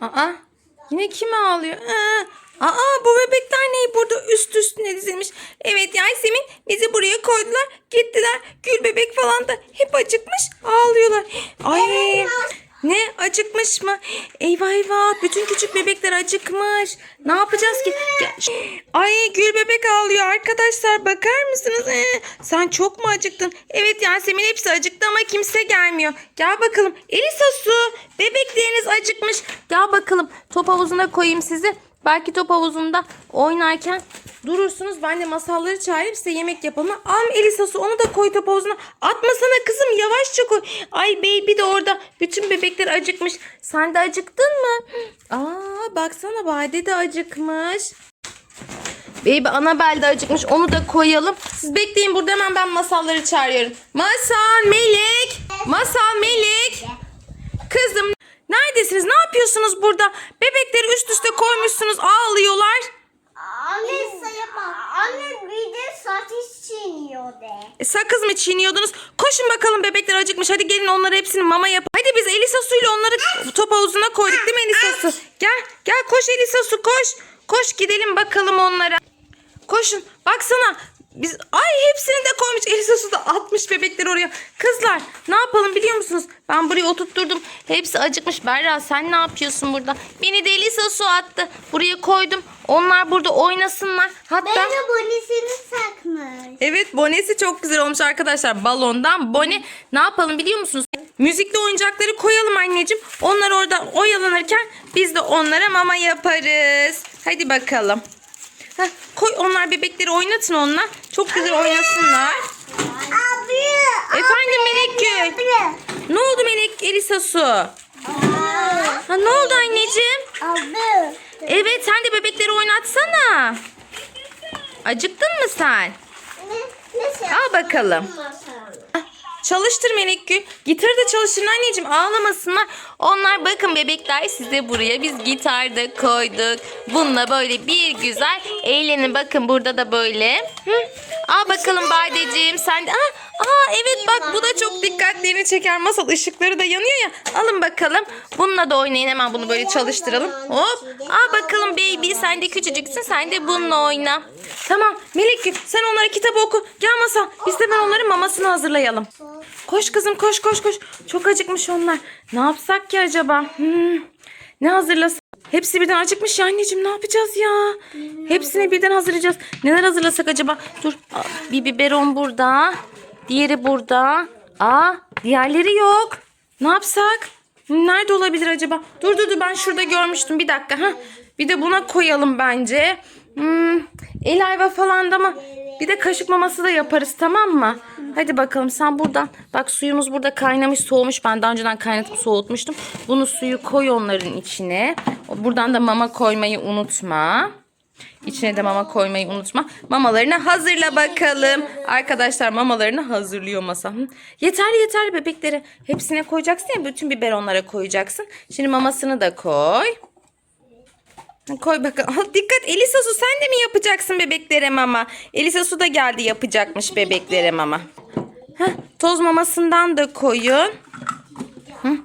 Aa, yine kim ağlıyor? Aa, aa bu bebekler ne burada üst üstüne dizilmiş. Evet Yasemin bizi buraya koydular. Gittiler. Gül bebek falan da hep acıkmış ağlıyorlar. Ay ne acıkmış mı? Eyvah eyvah bütün küçük bebekler acıkmış. Ne yapacağız ki? Ay Gül bebek ağlıyor arkadaşlar bakar mısınız? Ee, sen çok mu acıktın? Evet Yasemin hepsi acıktı ama kimse gelmiyor. Gel bakalım. Elisa su bebekleriniz acıkmış. Gel bakalım top havuzuna koyayım sizi. Belki top havuzunda oynarken durursunuz. Ben de masalları çağırayım size yemek yapalım. Al Elisa su onu da koy top havuzuna. Atmasana kızım yavaşça koy. Ay baby de orada. Bütün bebekler acıkmış. Sen de acıktın mı? Aa baksana Bade de acıkmış. Baby Annabelle de acıkmış. Onu da koyalım. Siz bekleyin burada hemen ben masalları çağırıyorum. Masal, Melek. Masal, Melek. Kızım neredesiniz? Ne yapıyorsunuz burada? Bebekleri üst üste koymuşsunuz. Ağlıyorlar. Anne sayamam. Anne bir de saç çiğniyor de. E, sakız mı çiğniyordunuz? Koşun bakalım bebekler acıkmış. Hadi gelin onları hepsini mama yap. Hadi biz Elisa suyla onları top havuzuna koyduk değil mi Elisa su? Gel gel koş Elisa su koş. Koş gidelim bakalım onlara. Koşun baksana. Biz ay hepsini de koymuş. Elisa su da atmış bebekleri oraya. Kızlar ne yapalım biliyor musunuz? Ben buraya oturtturdum. Hepsi acıkmış. Berra sen ne yapıyorsun burada? Beni de Elisa su attı. Buraya koydum. Onlar burada oynasınlar. Hatta Beni bonisini takmış. Evet bonesi çok güzel olmuş arkadaşlar. Balondan bone. Ne yapalım biliyor musunuz? Müzikli oyuncakları koyalım anneciğim. Onlar orada oyalanırken biz de onlara mama yaparız. Hadi bakalım. Heh, koy onlar bebekleri oynatın onunla. Çok güzel oynasınlar. Abi. Efendim Melek Gül. Ne oldu Melek Elisa Su? Ha, ne oldu anneciğim? Abi. Evet sen de bebekleri oynatsana. Acıktın mı sen? Ne, ne şey Al bakalım. Masal. Çalıştır Melek Gül. Gitarı da çalıştırın anneciğim ağlamasınlar. Onlar bakın bebekler size buraya biz gitar da koyduk. Bununla böyle bir güzel eğlenin. Bakın burada da böyle. Hı? Al bakalım Badeciğim sen de. Aa, aa evet bak bu da çok dikkatlerini çeker. Masal ışıkları da yanıyor ya. Alın bakalım. Bununla da oynayın hemen bunu böyle çalıştıralım. Hop. Al bakalım baby sen de küçücüksün sen de bununla oyna. Tamam Melek Gül sen onlara kitap oku. Gel Masal biz de ben onların mamasını hazırlayalım. Koş kızım koş koş koş. Çok acıkmış onlar. Ne yapsak ki acaba? Hmm. Ne hazırlasak? Hepsi birden acıkmış ya anneciğim ne yapacağız ya? Hepsini birden hazırlayacağız. Neler hazırlasak acaba? Dur bir biberon burada. Diğeri burada. Aa diğerleri yok. Ne yapsak? Nerede olabilir acaba? Dur dur dur ben şurada görmüştüm bir dakika. ha. Bir de buna koyalım bence. Hmm, el ayva falan da mı? Bir de kaşık maması da yaparız tamam mı? Hadi bakalım sen buradan. Bak suyumuz burada kaynamış soğumuş. Ben daha önceden kaynatıp soğutmuştum. Bunu suyu koy onların içine. Buradan da mama koymayı unutma. İçine de mama koymayı unutma. Mamalarını hazırla bakalım. Arkadaşlar mamalarını hazırlıyor masa. Yeterli yeterli bebekleri. Hepsine koyacaksın ya bütün biberonlara koyacaksın. Şimdi mamasını da koy. Koy bakalım. Al, dikkat Elisa Su sen de mi yapacaksın bebeklere mama? Elisa Su da geldi yapacakmış bebeklere mama. Heh, toz mamasından da koyun. Hı.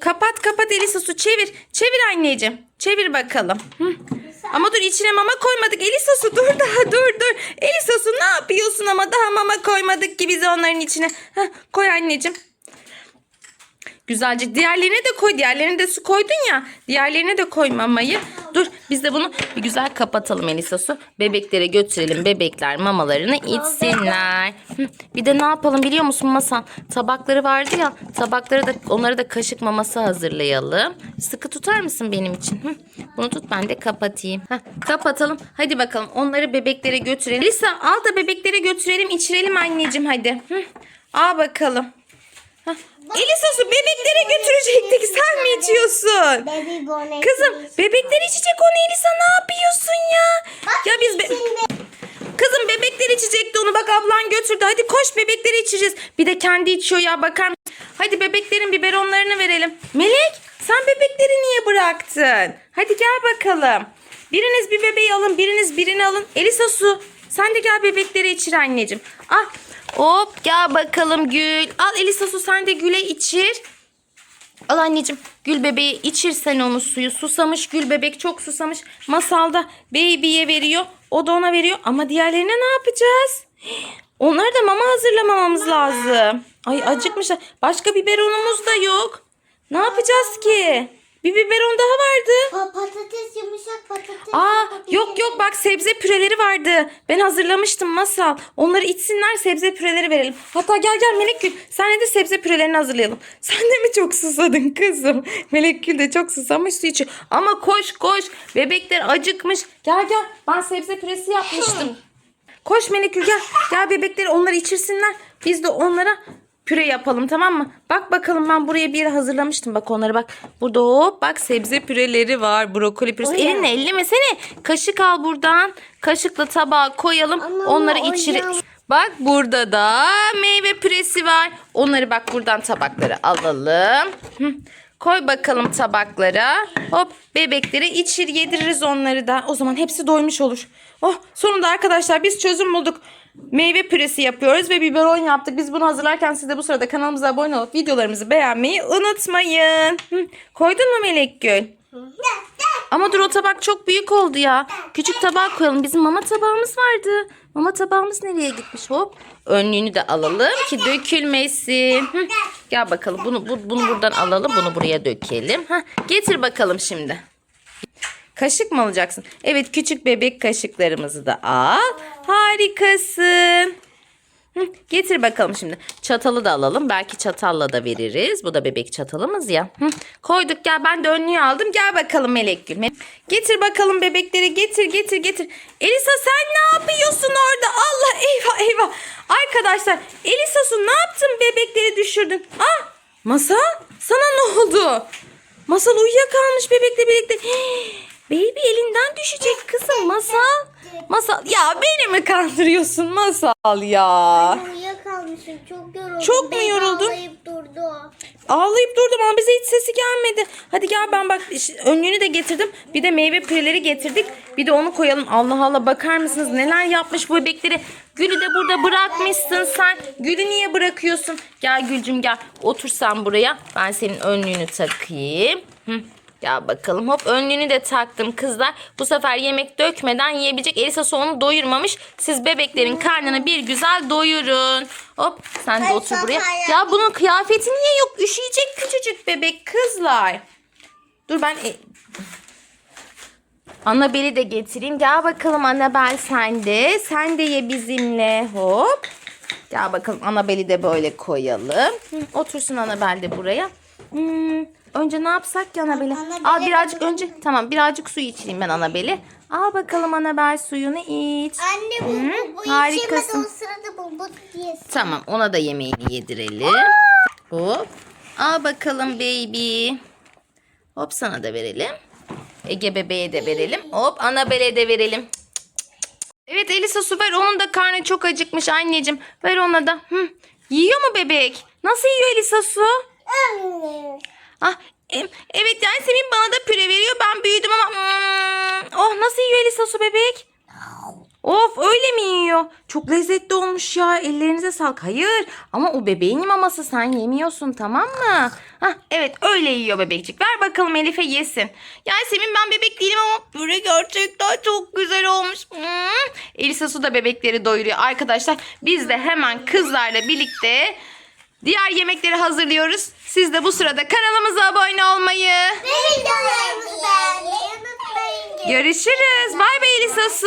Kapat kapat Elisa Su çevir. Çevir anneciğim. Çevir bakalım. Hı. Ama dur içine mama koymadık. Elisa Su dur daha dur dur. Elisa Su ne yapıyorsun ama daha mama koymadık ki bize onların içine. Heh, koy anneciğim. Güzelce diğerlerine de koy. Diğerlerine de su koydun ya. Diğerlerine de koy mamayı. Dur biz de bunu bir güzel kapatalım Elisa su. Bebeklere götürelim. Bebekler mamalarını içsinler. Bir de ne yapalım biliyor musun Masan? Tabakları vardı ya. Tabakları da onları da kaşık maması hazırlayalım. Sıkı tutar mısın benim için? Bunu tut ben de kapatayım. Heh, kapatalım. Hadi bakalım onları bebeklere götürelim. Elisa al da bebeklere götürelim içirelim anneciğim hadi. Hı, Al bakalım. Hah. Elisa su bebeklere götürecektik. Sen mi içiyorsun? Kızım bebekler içecek onu Elisa ne yapıyorsun ya? Ya biz be- Kızım bebekler içecekti onu bak ablan götürdü. Hadi koş bebekleri içeceğiz. Bir de kendi içiyor ya bakar mısın? Hadi bebeklerin biberonlarını verelim. Melek sen bebekleri niye bıraktın? Hadi gel bakalım. Biriniz bir bebeği alın biriniz birini alın. Elisa su sen de gel bebekleri içir anneciğim. Ah hop gel bakalım Gül. Al Elisa su sen de Gül'e içir. Al anneciğim gül bebeğe içirsen onu suyu. Susamış gül bebek çok susamış. Masalda baby'ye veriyor. O da ona veriyor. Ama diğerlerine ne yapacağız? Onlara da mama hazırlamamamız lazım. Ay acıkmışlar. Başka biberonumuz da yok. Ne yapacağız ki? Bir biberon daha vardı. Pa- patates yumuşak patates. Aa patates. yok yok bak sebze püreleri vardı. Ben hazırlamıştım masal. Onları içsinler sebze püreleri verelim. Hatta gel gel Melekgül sen de sebze pürelerini hazırlayalım. Sen de mi çok susadın kızım? Melekgül de çok susamış su içiyor. Ama koş koş bebekler acıkmış. Gel gel ben sebze püresi yapmıştım. Koş Melekgül gel. Gel bebekleri onları içirsinler. Biz de onlara püre yapalım tamam mı? Bak bakalım ben buraya bir hazırlamıştım. Bak onları bak. Burada hop bak sebze püreleri var. Brokoli püresi. O ya. Elinle ellemesene. Kaşık al buradan. Kaşıkla tabağa koyalım. Ama onları ya. Bak burada da meyve püresi var. Onları bak buradan tabaklara alalım. Hı. Koy bakalım tabaklara. Hop bebeklere içir yediririz onları da. O zaman hepsi doymuş olur. Oh sonunda arkadaşlar biz çözüm bulduk. Meyve püresi yapıyoruz ve biberon yaptık. Biz bunu hazırlarken siz de bu sırada kanalımıza abone olup videolarımızı beğenmeyi unutmayın. Hı. Koydun mu Melek Gül? Ama dur o tabak çok büyük oldu ya. Küçük tabağa koyalım. Bizim mama tabağımız vardı. Mama tabağımız nereye gitmiş hop? Önlüğünü de alalım ki dökülmesin. Hı. Gel bakalım bunu bu- bunu buradan alalım. Bunu buraya dökelim. Hah, getir bakalım şimdi. Kaşık mı alacaksın? Evet küçük bebek kaşıklarımızı da al. Harikasın. Hı, getir bakalım şimdi. Çatalı da alalım. Belki çatalla da veririz. Bu da bebek çatalımız ya. Hı, koyduk gel ben de önlüğü aldım. Gel bakalım Melek Gül. Getir bakalım bebekleri getir getir getir. Elisa sen ne yapıyorsun orada? Allah eyvah eyvah. Arkadaşlar Elisa su ne yaptın bebekleri düşürdün? Ah Masal sana ne oldu? Masal uyuyakalmış bebekle birlikte. Hii, Baby elinden düşecek kızım Masal. Masal ya beni mi kandırıyorsun Masal ya? Uyuyakalmışım çok yoruldum. Çok mu yoruldun? ağlayıp durdu. Ağlayıp durdum ama bize hiç sesi gelmedi. Hadi gel ben bak iş- önlüğünü de getirdim. Bir de meyve püreleri getirdik. Bir de onu koyalım. Allah Allah bakar mısınız neler yapmış bu bebekleri. Gül'ü de burada bırakmışsın sen. Gül'ü niye bırakıyorsun? Gel Gülcüm gel. Otur sen buraya. Ben senin önlüğünü takayım. Hı. Gel bakalım hop önlüğünü de taktım kızlar. Bu sefer yemek dökmeden yiyebilecek. Elisa soğunu doyurmamış. Siz bebeklerin karnını bir güzel doyurun. Hop sen de otur buraya. Ya bunun kıyafeti niye yok? Üşüyecek küçücük bebek kızlar. Dur ben e... Annabel'i de getireyim. Gel bakalım Annabel sen de. Sen de ye bizimle. Hop. Gel bakalım Annabel'i de böyle koyalım. Hı, otursun Annabel de buraya. Hmm, önce ne yapsak ki? Annabel'e Al birazcık önce. Tamam birazcık su içireyim ben Annabel'e. Al bakalım Annabel suyunu iç. Anne bu, bu, bu harikasın. içemedi o sırada bu, bu yesin. Tamam ona da yemeğini yedirelim. Hop. Al bakalım baby. Hop sana da verelim. Ege bebeğe de verelim. Hop Anabel'e de verelim. Evet Elisa su ver. Onun da karnı çok acıkmış anneciğim. Ver ona da. Hı. Yiyor mu bebek? Nasıl yiyor Elisa su? Anne. Ah, evet Yasemin bana da püre veriyor. Ben büyüdüm ama hmm, oh nasıl yiyor Elisa su bebek? Of öyle mi yiyor? Çok lezzetli olmuş ya. Ellerinize sağlık. Hayır ama o bebeğin maması sen yemiyorsun tamam mı? Hah, evet öyle yiyor bebekçik. Ver bakalım Elif'e yesin. Yasemin ben bebek değilim ama püre gerçekten çok güzel olmuş. Hmm. Elisa su da bebekleri doyuruyor. Arkadaşlar biz de hemen kızlarla birlikte diğer yemekleri hazırlıyoruz. Siz de bu sırada kanalımıza abone olmayı. Ve videolarımızı beğenmeyi unutmayın. Görüşürüz. Bay bay Elisa su.